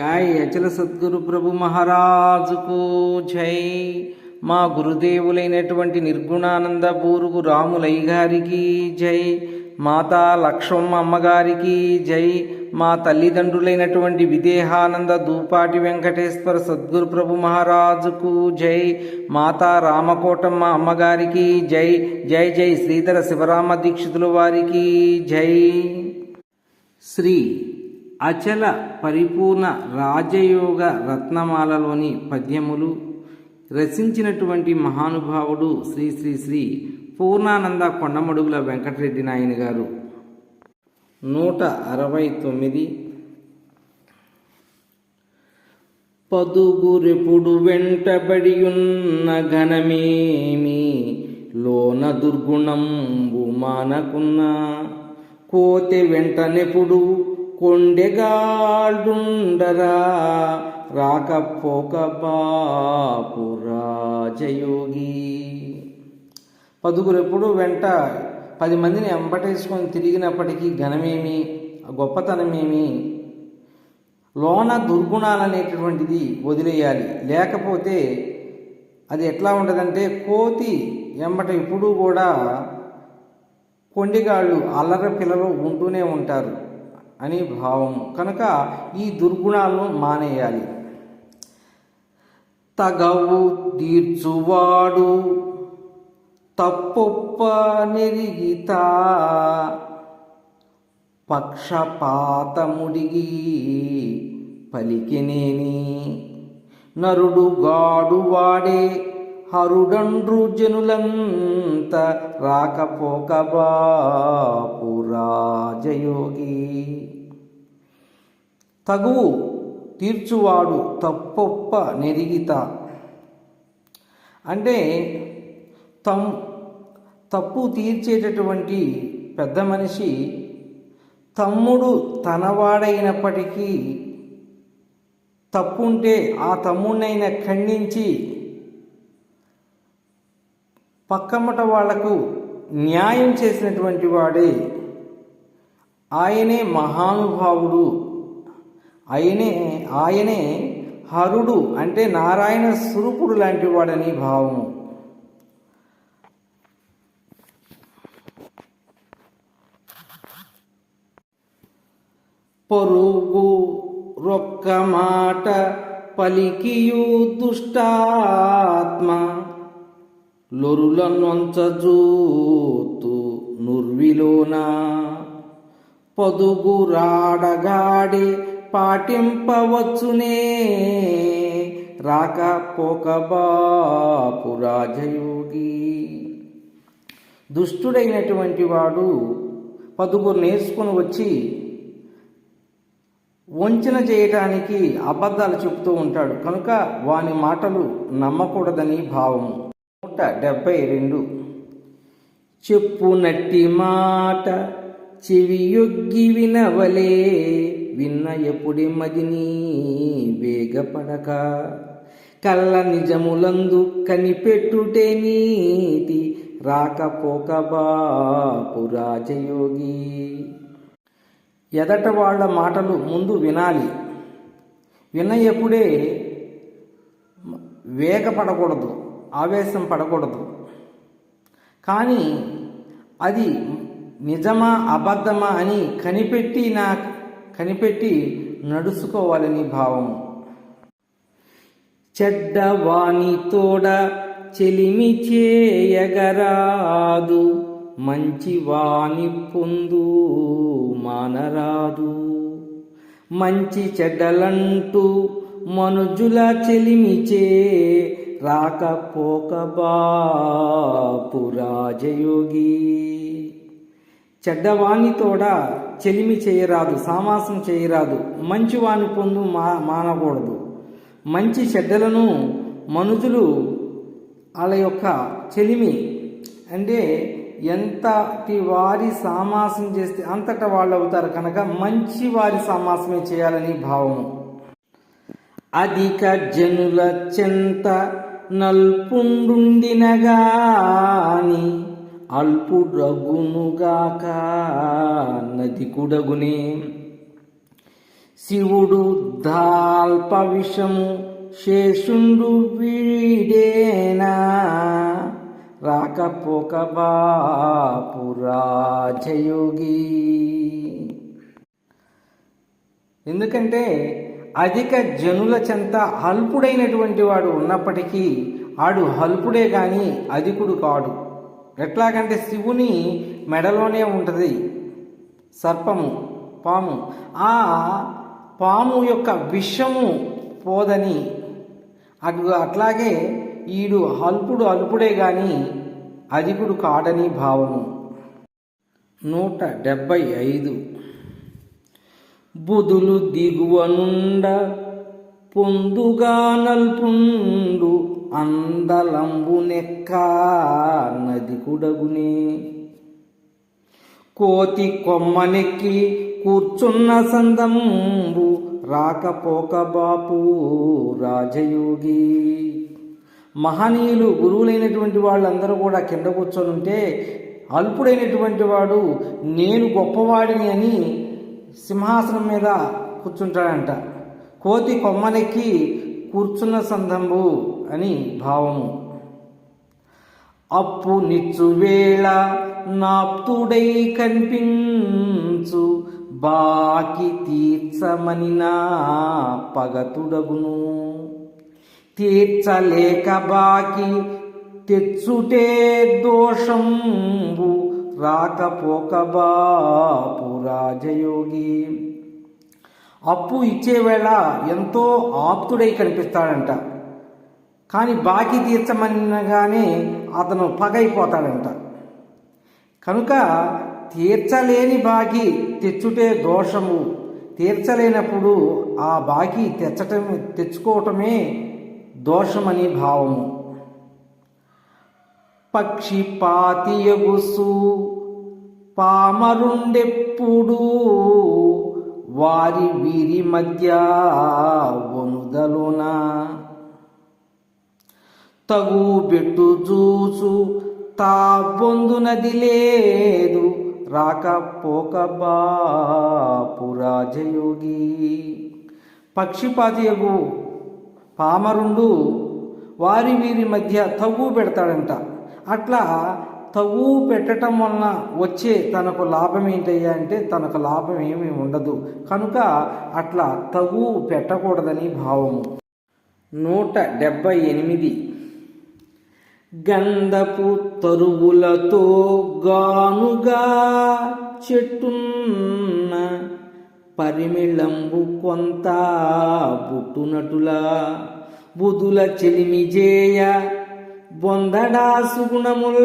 జై అచల సద్గురు ప్రభు మహారాజుకు జై. మా గురుదేవులైనటువంటి నిర్గుణానంద బూరుగు రాములయ్య గారికి జై. మాతా లక్ష్మమ్మ అమ్మగారికి జై. మా తల్లిదండ్రులైనటువంటి విదేహానంద దూపాటి వెంకటేశ్వర సద్గురు ప్రభు మహారాజుకు జై. మాతా రామకోటమ్మ అమ్మగారికి జై. జై జై శ్రీధర శివరామ దీక్షితుల వారికి జై. శ్రీ అచల పరిపూర్ణ రాజయోగ రత్నమాలలోని పద్యములు రచించినటువంటి మహానుభావుడు శ్రీ శ్రీ శ్రీ పూర్ణానంద కొండమడుగుల వెంకటరెడ్డి నాయన గారు. నూట అరవై తొమ్మిది. పదుగురెప్పుడు వెంటబడియున్న ఘనమేమి? లోన దుర్గుణంబు మానకున్నా కోతె వెంటనెపుడు కొండెగాడుండరా రాకపోక బాపు రాజయోగి పదుగురెప్పుడు వెంట పది మందిని ఎంబటేసుకొని తిరిగినప్పటికీ ఘనమేమి గొప్పతనమేమి? లోన దుర్గుణాలు అనేటటువంటిది వదిలేయాలి. లేకపోతే అది ఎట్లా ఉండదంటే కోతి ఎంబట ఎప్పుడూ కూడా కొండిగాళ్ళు అల్లర పిల్లలు ఉంటూనే ఉంటారు. అని భావం కనుక ఈ దుర్గుణాలను మానేయాలి. తగవు తీర్చువాడు తప్పొప్ప నిరిగిత పక్షపాతముడిగి పలికినేని నరుడు గాడు వాడే హరుడండ్రు జనులంత రాకపోక బాపు రాజయోగి తగువు తీర్చువాడు తప్పొప్ప నెరిగిత. అంటే తం తప్పు తీర్చేటటువంటి పెద్ద మనిషి తమ్ముడు తనవాడైనప్పటికీ తప్పుంటే ఆ తమ్ముడినైనా ఖండించి పక్కమ్మట వాళ్ళకు న్యాయం చేసినటువంటి వాడే ఆయనే మహానుభావుడు. ఆయనే ఆయనే హరుడు అంటే నారాయణ స్వరూపుడు లాంటి వాడని భావము పొరుగు రొక్క మాట పలికియు దుష్టాత్మ లొరులనొంచజూతు నుర్విలోన. పొదుగురాడగాడి పాటింపవచ్చునే. రాకపోక బాపు రాజయోగి. దుష్టుడైనటువంటి వాడు పదుగురు నేర్చుకుని వచ్చి వంచన చేయటానికి అబద్ధాలు చెబుతూ ఉంటాడు. కనుక వాని మాటలు నమ్మకూడదని భావము. నూట డెబ్బై రెండు. చెప్పునట్టి మాట చెవియొగ్గి వినవలే. విన్న ఎప్పుడే మదిని వేగపడక. కళ్ళ నిజములందు కనిపెట్టుటే నీతి రాకపోక బాపు రాజయోగి. ఎదట వాళ్ళ మాటలు ముందు వినాలి. వినయప్పుడే వేగపడకూడదు. ఆవేశం పడకూడదు. కానీ అది నిజమా అబద్ధమా అని కనిపెట్టి నా కనిపెట్టి నడుచుకోవాలని భావము చెడ్డవాణి తోడ చెలిమి చేయగరాదు మంచి వాణి పొందు మానరాదు. మంచి చెడ్డలంటూ మనుజుల చెలిమిచే రాకపోక బాపు రాజయోగి చెడ్డవాణితోడ చెలిమి చేయరాదు సామాసం చేయరాదు మంచివాణి పొందు మా మానకూడదు. మంచి చెడ్డలను మనుషులు వాళ్ళ యొక్క చెలిమి. అంటే ఎంతటి వారి సామాసం చేస్తే అంతటా వాళ్ళు అవుతారు కనుక మంచి వారి సామాసమే చేయాలని భావము. అధిక జనుల చెంత నల్పుండుండినగాని అల్పుడగునుగాక నది కుడగునే శివుడు దాల్ప విషము శేషుండు వీడేనా? రాకపోక బాపురాజయోగి ఎందుకంటే అధిక జనుల చెంత అల్పుడైనటువంటి వాడు ఉన్నప్పటికీ ఆడు హల్పుడే కానీ అధికుడు కాడు. ఎట్లాగంటే శివుని మెడలోనే ఉంటుంది సర్పము పాము. ఆ పాము యొక్క విషము పోదని అటు అట్లాగే ఈడు అల్పుడు అల్పుడే కానీ అధికుడు కాడని భావము. నూట డెబ్బై ఐదు. బుధులు దిగువనుండ పొందుగా నల్పుండు అందలంబునెక్క నది కుడగునే. కోతి కొమ్మనెక్కి కూర్చున్న సందంబు రాకపోక బాపు రాజయోగి. మహనీయులు గురువులైనటువంటి వాళ్ళందరూ కూడా కింద కూర్చొని ఉంటే అల్పుడైనటువంటి వాడు నేను గొప్పవాడిని అని సింహాసనం మీద కూర్చుంటాడంట. కోతి కొమ్మనెక్కి కూర్చున్న సందంబు అని భావము. అప్పు నిచ్చు వేళ నాప్తుడై కనిపించు బాకి తీర్చమని నా పగతుడగును. తీర్చలేక బాకి తెచ్చుటే దోషంబు రాకపోక బాపు రాజయోగి అప్పు ఇచ్చేవేళ ఎంతో ఆప్తుడై కనిపిస్తాడంట. కానీ బాకీ తీర్చమనగానే అతను పగైపోతాడంట. కనుక తీర్చలేని బాకీ తెచ్చుటే దోషము. తీర్చలేనప్పుడు ఆ బాకీ తెచ్చటం తెచ్చుకోవటమే దోషమని భావము. పక్షిపాతియగుసు. పామరుండెప్పుడు వారి వీరి మధ్య వనుదలున తగు బెట్టు చూసు తా పొందునది లేదు రాకపోక బాపురాజయోగి పక్షిపాతియగు పామరుండు వారి వీరి మధ్య తగు పెడతాడంట అట్లా తగు పెట్టడం వలన వచ్చే తనకు లాభం ఏంటయ్యా అంటే తనకు లాభం ఏమీ ఉండదు. కనుక అట్లా తగు పెట్టకూడదని భావము. నూట డెబ్బై ఎనిమిది. గంధపు తరువులతో గానుగా చెట్టున్న పరిమిళంబు కొంత పుట్టునటులా బుధుల చెలిమిజేయ బొందడా సుగుణముల్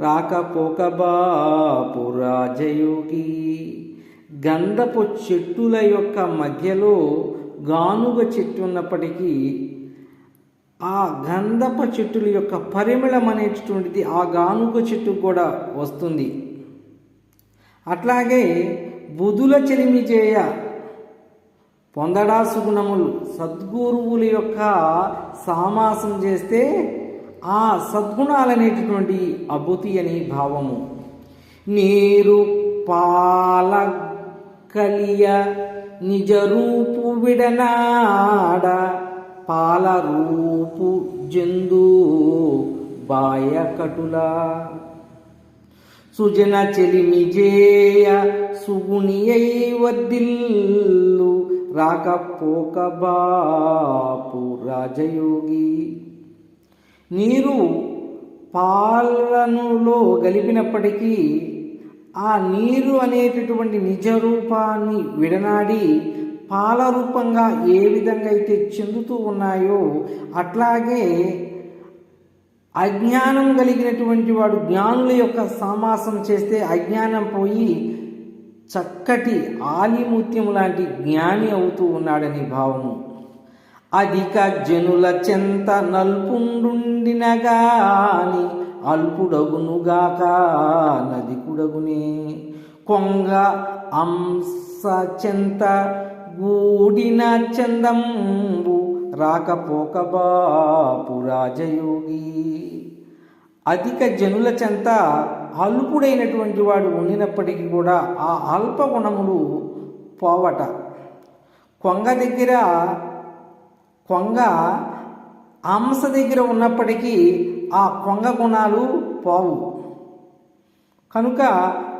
రాకపోక బాపు రాజయోగి. గంధపు చెట్టుల యొక్క మధ్యలో గానుగ చెట్టు ఉన్నప్పటికీ ఆ గంధప చెట్టుల యొక్క పరిమళం అనేటటువంటిది ఆ గానుగ చెట్టు కూడా వస్తుంది. అట్లాగే బుధుల చెలిమి చేయ పొందడా సుగుణములు సద్గురువుల యొక్క సామాసం చేస్తే ఆ సద్గుణాలనేటటువంటి అభూతి అని భావము. నీరు పాల కలియ నిజ రూపు విడనాడ పాల రూపు జందు బాయకటులా సుజన చెలిమిజేయ సుగుణియై వద్దిల్లు రాకపోక బాపు రాజయోగి. నీరు పాలనులో గలిపినప్పటికీ ఆ నీరు అనేటటువంటి నిజ రూపాన్ని విడనాడి పాల రూపంగా ఏ విధంగా అయితే చెందుతూ ఉన్నాయో అట్లాగే అజ్ఞానం కలిగినటువంటి వాడు జ్ఞానుల యొక్క సమాసం చేస్తే అజ్ఞానం పోయి చక్కటి ఆలిముత్యం లాంటి జ్ఞాని అవుతూ ఉన్నాడని భావము. అధిక జనుల చెంత నల్పుండుండిన గాని అల్పుడగునుగాక నది కుడగునే. కొంగ అంశ చెంత గూడిన చందంబు రాకపోక బాపు రాజయోగి. అధిక జనుల చెంత అల్పుడైనటువంటి వాడు ఉండినప్పటికీ కూడా ఆ అల్ప గుణములు పోవట. కొంగ దగ్గర కొంగ హంస దగ్గర ఉన్నప్పటికీ ఆ కొంగ గుణాలు పోవు. కనుక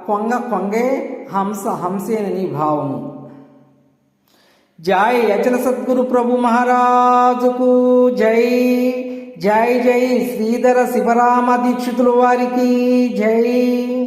కొంగ కొంగే హంస హంసేనని భావము. జై యచన సద్గురు ప్రభు మహారాజుకు జై. జై జై శ్రీధర శివరామ దీక్షితుల వారికి జై.